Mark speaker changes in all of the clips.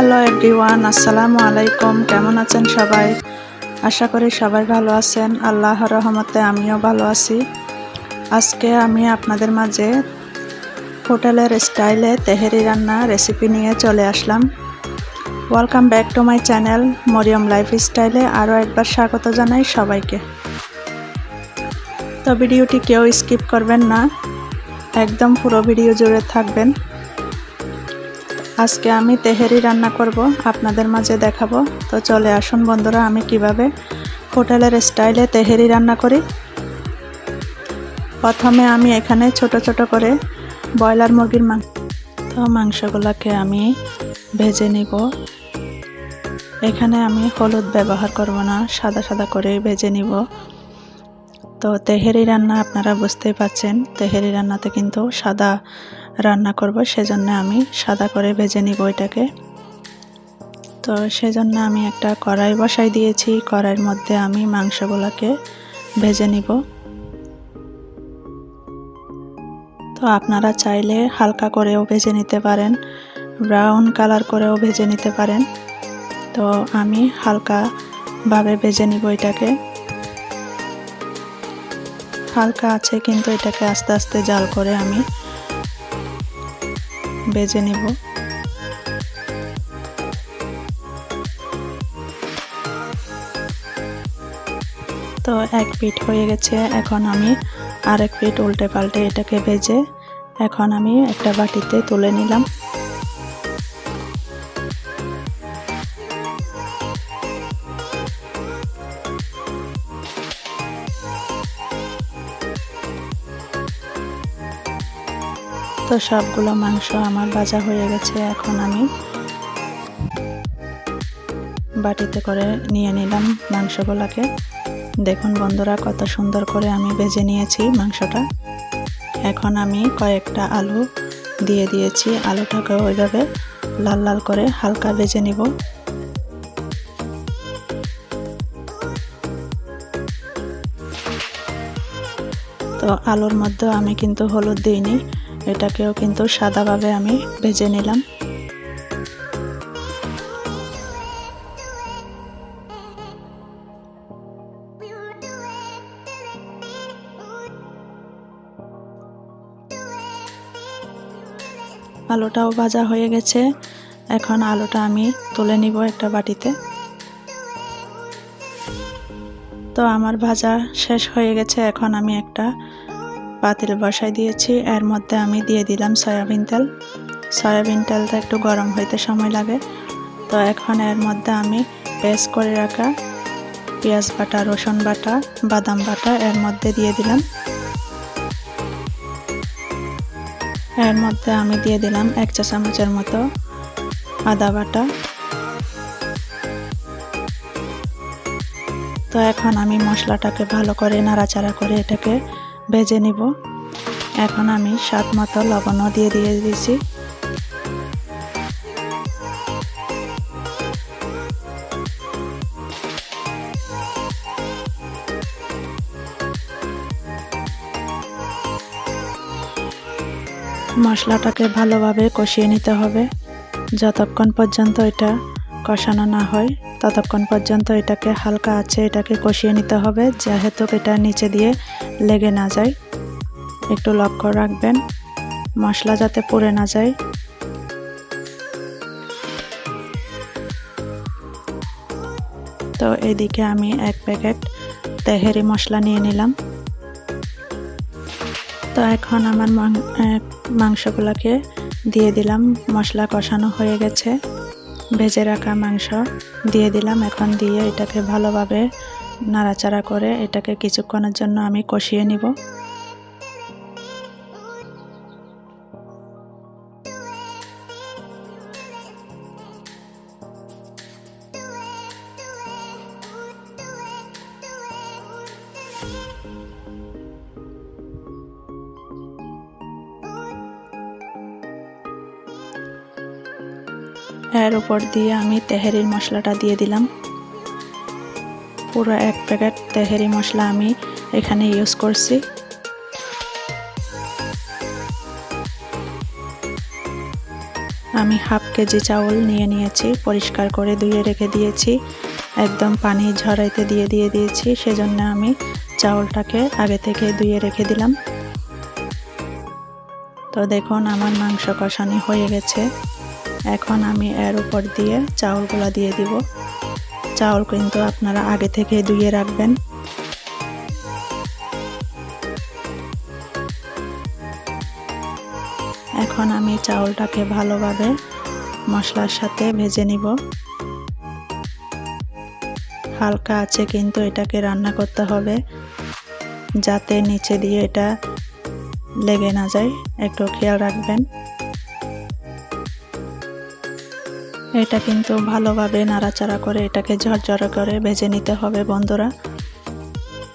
Speaker 1: Hello everyone, আসসালামু আলাইকুম। কেমন আছেন সবাই? আশা করি সবাই ভালো আছেন। আল্লাহ রহমতে আমিও ভালো আছি। আজকে আমি আপনাদের মাঝে হোটেলের স্টাইলে তেহেরি রান্না রেসিপি নিয়ে চলে আসলাম। Welcome back to my channel Mariyam life স্টাইলে আরও একবার স্বাগত জানাই সবাইকে। তো ভিডিওটি কেউ স্কিপ করবেন না, একদম পুরো ভিডিও জুড়ে থাকবেন। আজকে আমি তেহেরি রান্না করব, আপনাদের মাঝে দেখাবো। তো চলে আসুন বন্ধুরা, আমি কীভাবে হোটেলের স্টাইলে তেহেরি রান্না করি। প্রথমে আমি এখানে ছোট ছোট করে ব্রয়লার মুরগির মাংস তো মাংসগুলোকে আমি ভেজে নিব। এখানে আমি হলুদ ব্যবহার করব না, সাদা সাদা করে ভেজে নিব। তো তেহেরি রান্না আপনারা বুঝতেই পাচ্ছেন তেহেরি রান্নাতে কিন্তু সাদা রান্না করব, সেজন্য আমি সাদা করে ভেজে নিব এটাকে। তো সেজন্য আমি একটা কড়াই বসাই দিয়েছি, কড়াইয়ের মধ্যে আমি মাংসগুলোকে ভেজে নিব। তো আপনারা চাইলে হালকা করেও ভেজে নিতে পারেন, ব্রাউন কালার করেও ভেজে নিতে পারেন। তো আমি হালকাভাবে ভেজে নিব এটাকে। হালকা আছে কিন্তু এটাকে আস্তে আস্তে জাল করে আমি বেজে নেব। তো এক পিঠ হয়ে গেছে, এখন আমি আরেক পিঠ উল্টে পাল্টে এটাকে ভেজে, এখন আমি একটা বাটিতে তুলে নিলাম। তো সবগুলো মাংস আমার ভাজা হয়ে গেছে, এখন আমি বাটিতে করে নিয়ে নিলাম মাংসগুলোকে। দেখুন বন্ধুরা, কত সুন্দর করে আমি ভেজে নিয়েছি মাংসটা। এখন আমি কয়েকটা আলু দিয়ে দিয়েছি, আলুটাকে ওইভাবে লাল লাল করে হালকা ভেজে নিব। তো আলুর মধ্যে আমি কিন্তু হলুদ দিইনি। এটাকেও কিন্তু সাদাভাবে আমি ভেজে নিলাম। আলুটাও ভাজা হয়ে গেছে। এখন আলুটা আমি তুলে নিব একটা বাটিতে। তো আমার ভাজা শেষ হয়ে গেছে। এখন আমি একটা পাতিল বসাই দিয়েছি। এর মধ্যে আমি দিয়ে দিলাম সয়াবিন তেল। সয়াবিন তেলটা একটু গরম হইতে সময় লাগে। তো এখন এর মধ্যে আমি পেস্ট করে রাখা পেঁয়াজ বাটা, রসুন বাটা, বাদাম বাটা এর মধ্যে দিয়ে দিলাম। এর মধ্যে আমি দিয়ে দিলাম এক চা চামচের মতো আদা বাটা। তো এখন আমি মশলাটাকে ভালো করে নাড়াচাড়া করে এটাকে ভেজে নিব। এখন আমি স্বাদ মতো লবণও দিয়ে দিয়ে দিয়েছি। মশলাটাকে ভালোভাবে কষিয়ে নিতে হবে। যতক্ষণ পর্যন্ত এটা কষানো না হয়, ততক্ষণ পর্যন্ত এটাকে হালকা আছে এটাকে কষিয়ে নিতে হবে, যেহেতু এটা নিচে দিয়ে লেগে না যায়। একটু লক্ষ্য রাখবেন, মশলা যাতে পড়ে না যায়। তো এদিকে আমি এক প্যাকেট তেহেরি মশলা নিয়ে নিলাম। তো এখন আমার মাংসগুলোকে দিয়ে দিলাম, মশলা কষানো হয়ে গেছে। ভেজে রাখা মাংস দিয়ে দিলাম। এখন দিয়ে এটাকে ভালোভাবে নাড়াচাড়া করে এটাকে কিছুক্ষণের জন্য আমি কষিয়ে নিব। এর উপর দিয়ে আমি তেহেরির মশলাটা দিয়ে দিলাম। পুরো এক প্যাকেট তেহেরি মশলা আমি এখানে ইউজ করছি। আমি হাফ কেজি চাউল নিয়ে নিয়েছি, পরিষ্কার করে ধুয়ে রেখে দিয়েছি। একদম পানি ঝরাইতে দিয়ে দিয়ে দিয়েছি, সেজন্য আমি চাউলটাকে আগে থেকে ধুয়ে রেখে দিলাম। তো দেখুন, আমার মাংস কষানি হয়ে গেছে। এখন আমি এর উপর দিয়ে চাউলগুলো দিয়ে দিব। চাউল কিন্তু আপনারা আগে থেকে ধুয়ে রাখবেন। এখন আমি চাউলটাকে ভালোভাবে মশলার সাথে ভেজে নিব। হালকা আছে কিন্তু এটাকে রান্না করতে হবে, যাতে নিচে দিয়ে এটা লেগে না যায়। একটু খেয়াল রাখবেন। এটা কিন্তু ভালোভাবে নাড়াচাড়া করে এটাকে ঝরঝরা করে ভেজে নিতে হবে বন্ধুরা।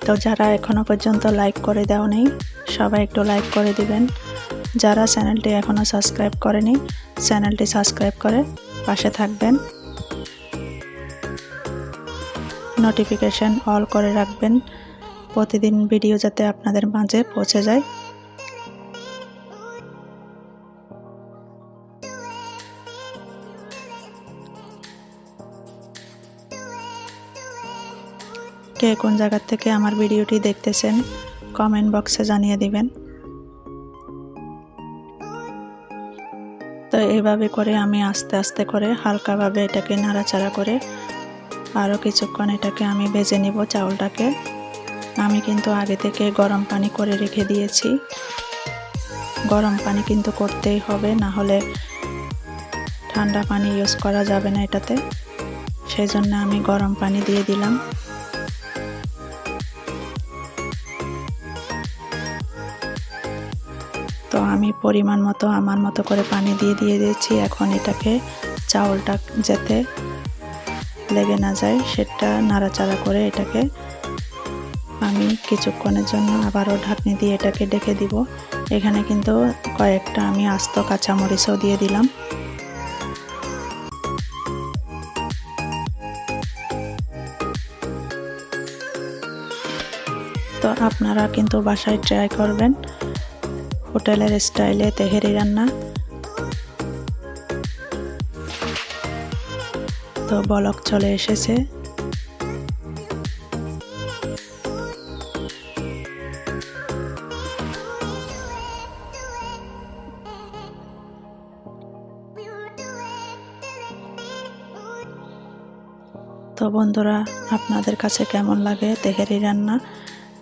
Speaker 1: তো যারা এখনও পর্যন্ত লাইক করে দেও নেই সবাই একটু লাইক করে দিবেন। যারা চ্যানেলটি এখনও সাবস্ক্রাইব করেনি, চ্যানেলটি সাবস্ক্রাইব করে পাশে থাকবেন। নোটিফিকেশান অল করে রাখবেন। প্রতিদিন ভিডিও যাতে আপনাদের মাঝে পৌঁছে যায়। কে কোন জায়গার থেকে আমার ভিডিওটি দেখতেছেন কমেন্ট বক্সে জানিয়ে দিবেন। তো এইভাবে করে আমি আস্তে আস্তে করে হালকাভাবে এটাকে নাড়াচাড়া করে আরও কিছুক্ষণ এটাকে আমি ভেজে নিব চাউলটাকে। আমি কিন্তু আগে থেকে গরম পানি করে রেখে দিয়েছি। গরম পানি কিন্তু করতেই হবে, না হলে ঠান্ডা পানি ইউজ করা যাবে না এটাতে। সেই জন্য আমি গরম পানি দিয়ে দিলাম। তো আমি পরিমাণ মতো, আমার মতো করে পানি দিয়ে দিয়ে দিয়েছি। এখন এটাকে চাউলটা যাতে লেগে না যায়, সেটা নাড়াচাড়া করে এটাকে আমি কিছুক্ষণের জন্য আবারও ঢাকনি দিয়ে এটাকে ডেকে দিব। এখানে কিন্তু কয়েকটা আমি আস্ত কাঁচামরিচও দিয়ে দিলাম। তো আপনারা কিন্তু বাসায় ট্রাই করবেন। হোটেলের স্টাইলে তেহেরি রান্না। তো বলক চলে এসেছে। তো বন্ধুরা, আপনাদের কাছে কেমন লাগে তেহেরি রান্না?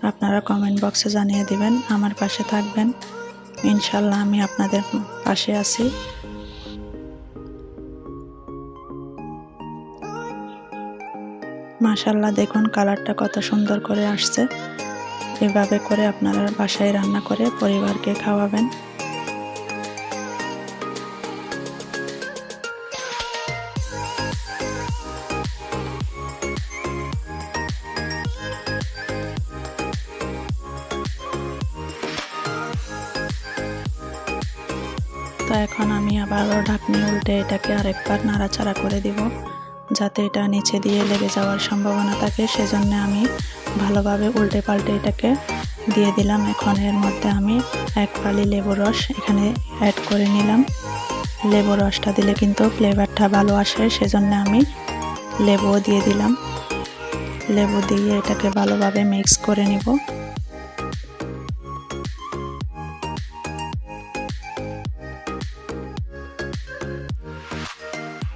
Speaker 1: আপনারা কমেন্ট বক্সে জানিয়ে দিবেন, আমার পাশে থাকবেন। ইনশাল্লাহ আমি আপনাদের পাশে আছি। মাশাল্লাহ, দেখুন কালারটা কত সুন্দর করে আসছে। এভাবে করে আপনারা বাসায় রান্না করে পরিবারকে খাওয়াবেন। উল্টে এটাকে আরেকবার নাড়াচাড়া করে দিব, যাতে এটা নিচে দিয়ে লেগে যাওয়ার সম্ভাবনা থাকে। সেজন্য আমি ভালোভাবে উল্টে পাল্টে এটাকে দিয়ে দিলাম। এখন এর মধ্যে আমি এক ফালি লেবু রস এখানে অ্যাড করে নিলাম। লেবু রসটা দিলে কিন্তু ফ্লেভারটা ভালো আসে, সেজন্য আমি লেবুও দিয়ে দিলাম। লেবু দিয়ে এটাকে ভালোভাবে মিক্স করে নিব।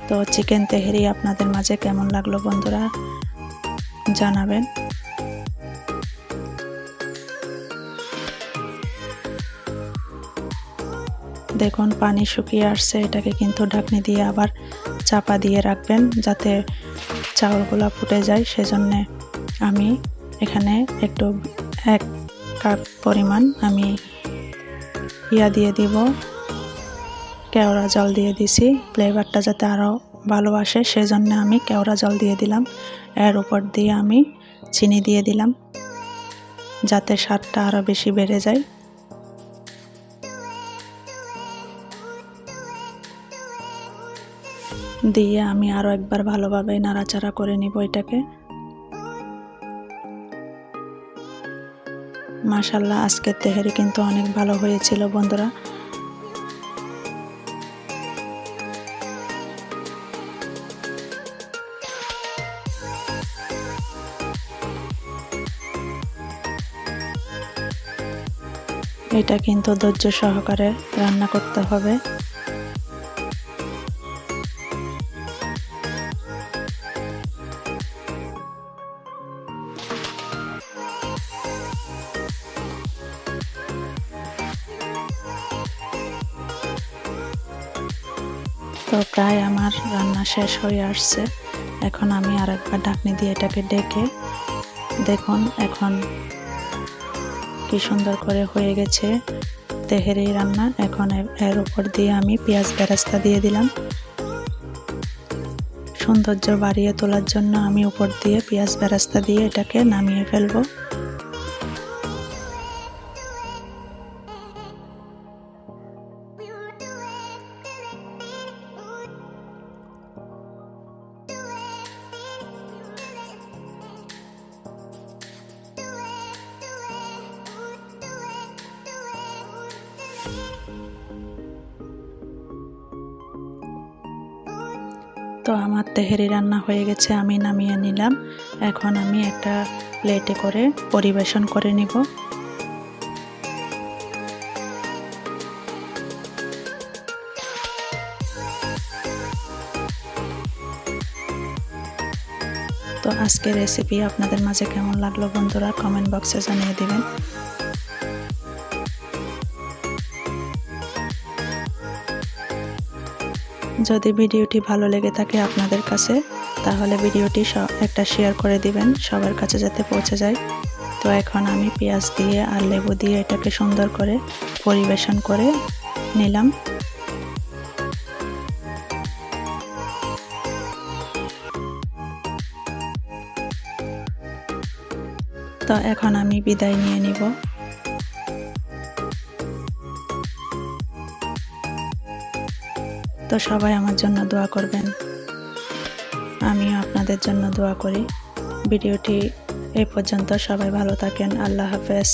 Speaker 1: তো চিকেন তেহেরি আপনাদের মাঝে কেমন লাগল বন্ধুরা জানাবেন। দেখুন, পানি শুকিয়ে আসছে, এটাকে কিন্তু ঢাকনি দিয়ে আবার চাপা দিয়ে রাখবেন যাতে চাউলগুলো ফুটে যায়। সেজন্যে আমি এখানে একটু, এক কাপ পরিমাণ আমি ইয়া দিয়ে দিব। কেওড়া জল দিয়ে দিছি। ফ্লেভারটা যাতে আরও ভালো আসে, সেজন্য আমি কেওড়া জল দিয়ে দিলাম। এর উপর দিয়ে আমি চিনি দিয়ে দিলাম, যাতে স্বাদটা আরও বেশি বেড়ে যায়। দিয়ে আমি আরও একবার ভালোভাবে নাড়াচাড়া করে নিব এটাকে। মাশাল্লাহ, আজকের তেহারি কিন্তু অনেক ভালো হয়েছিল বন্ধুরা। এটা কিন্তু ধৈর্য সহকারে রান্না করতে হবে। তো প্রায় আমার রান্না শেষ হয়ে আসছে। এখন আমি আর একবার ঢাকনি দিয়ে এটাকে ডেকে দেখুন, এখন কি সুন্দর করে হয়ে গেছে তেহেরি রান্না। এখন এর উপর দিয়ে আমি পেঁয়াজ বেরাস্তা দিয়ে দিলাম। সৌন্দর্য বাড়িয়ে তোলার জন্য আমি উপর দিয়ে পেঁয়াজ বেরাস্তা দিয়ে এটাকে নামিয়ে ফেলব। তো আমার তেহেরি রান্না হয়ে গেছে, আমি নামিয়ে নিলাম। এখন আমি একটা প্লেটে করে পরিবেশন করে নিব। তো আজকের রেসিপি আপনাদের মাঝে কেমন লাগল বন্ধুরা কমেন্ট বক্সে জানিয়ে দিবেন। যদি ভিডিওটি ভালো লেগে থাকে আপনাদের কাছে, তাহলে ভিডিওটি একটা শেয়ার করে দিবেন, সবার কাছে যাতে পৌঁছে যায়। তো এখন আমি পেঁয়াজ দিয়ে আর লেবু দিয়ে এটাকে সুন্দর করে পরিবেশন করে নিলাম। তো এখন আমি বিদায় নিয়ে নিব। তো সবাই আমার জন্য দোয়া করবেন। আমিও আপনাদের জন্য দোয়া করি। ভিডিওটি এই পর্যন্ত সবাই ভালো থাকেন। আল্লাহ হাফেজ।